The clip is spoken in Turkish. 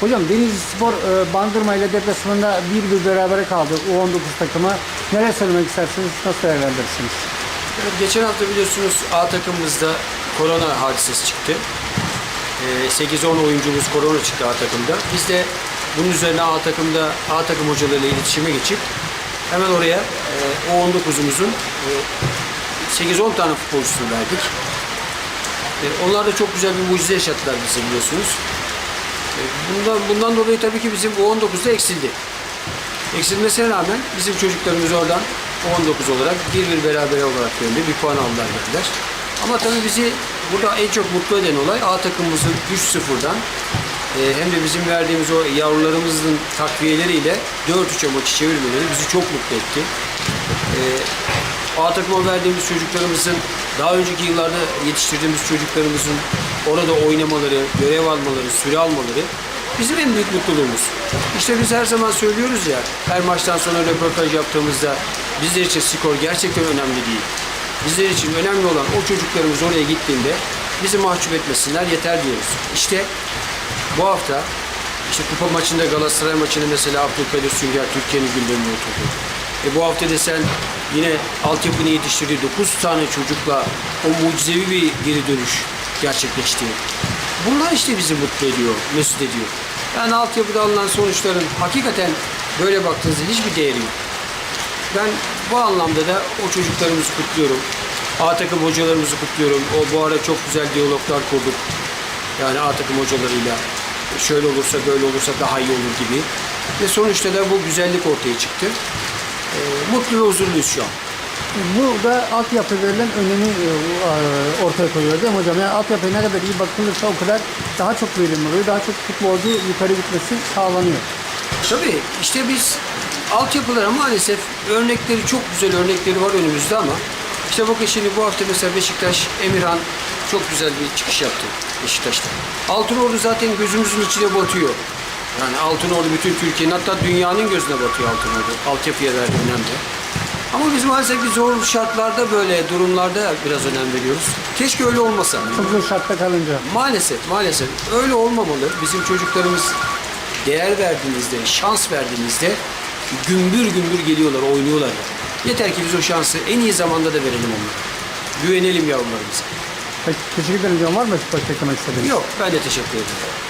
Hocam Denizli Spor e, Bandırma ile deplasmanda bir bir berabere kaldı U19 takımı. Neler söylemek istersiniz? Nasıl değerlendirirsiniz? Geçen hafta biliyorsunuz A takımımızda korona hadisesi çıktı. Ee, 8-10 oyuncumuz korona çıktı A takımda. Biz de bunun üzerine A takımda A takım hocalarıyla iletişime geçip hemen oraya e, O19'umuzun e, 8-10 tane futbolcusunu verdik. E, onlar da çok güzel bir mucize yaşattılar bize biliyorsunuz. E, bundan, bundan dolayı tabii ki bizim O19'da eksildi. Eksilmesine rağmen bizim çocuklarımız oradan 19 olarak bir bir beraber olarak döndü. Bir puan aldılar geldiler. Ama tabii bizi burada en çok mutlu eden olay A takımımızın 3-0'dan e, hem de bizim verdiğimiz o yavrularımızın takviyeleriyle 4-3'e maçı çevirmeleri bizi çok mutlu etti. A verdiğimiz çocuklarımızın daha önceki yıllarda yetiştirdiğimiz çocuklarımızın orada oynamaları, görev almaları, süre almaları bizim en büyük mutluluğumuz. İşte biz her zaman söylüyoruz ya, her maçtan sonra röportaj yaptığımızda bizler için skor gerçekten önemli değil. Bizler için önemli olan o çocuklarımız oraya gittiğinde bizi mahcup etmesinler yeter diyoruz. İşte bu hafta işte kupa maçında Galatasaray maçını mesela Abdülkadir Sünger Türkiye'nin gündemine oturdu. E bu hafta da sen yine altyapını yetiştirdiği 9 tane çocukla o mucizevi bir geri dönüş gerçekleşti. Bunlar işte bizi mutlu ediyor, mesut ediyor. Yani altyapıda alınan sonuçların hakikaten böyle baktığınızda hiçbir değeri yok. Ben bu anlamda da o çocuklarımızı kutluyorum. A takım hocalarımızı kutluyorum. O bu ara çok güzel diyaloglar kurduk. Yani A takım hocalarıyla şöyle olursa böyle olursa daha iyi olur gibi. Ve sonuçta da bu güzellik ortaya çıktı. Ee, mutlu ve huzurluyuz şu an. Burada altyapı verilen önemi e, e, ortaya koyuyor değil mi hocam? Yani altyapıya ne kadar iyi bakılırsa o kadar daha çok verim oluyor. Daha çok futbolcu yukarı gitmesi sağlanıyor. Tabii işte biz altyapılara maalesef örnekleri çok güzel örnekleri var önümüzde ama işte bakın şimdi bu hafta mesela Beşiktaş, Emirhan çok güzel bir çıkış yaptı Beşiktaş'ta. Altınordu zaten gözümüzün içine batıyor. Yani Altınordu bütün Türkiye'nin hatta dünyanın gözüne batıyor Altınordu. Altyapıya verdiği önemli. Ama biz maalesef bir zor şartlarda böyle durumlarda biraz önem veriyoruz. Keşke öyle olmasa. Çok zor şartta kalınca. Maalesef, maalesef öyle olmamalı. Bizim çocuklarımız değer verdiğinizde, şans verdiğinizde gümbür gümbür geliyorlar, oynuyorlar. Yeter ki biz o şansı en iyi zamanda da verelim onlara. Güvenelim yavrularımıza. Peki, teşekkür ederim. Var mı başka eklemek istediğiniz? Yok, ben de teşekkür ederim.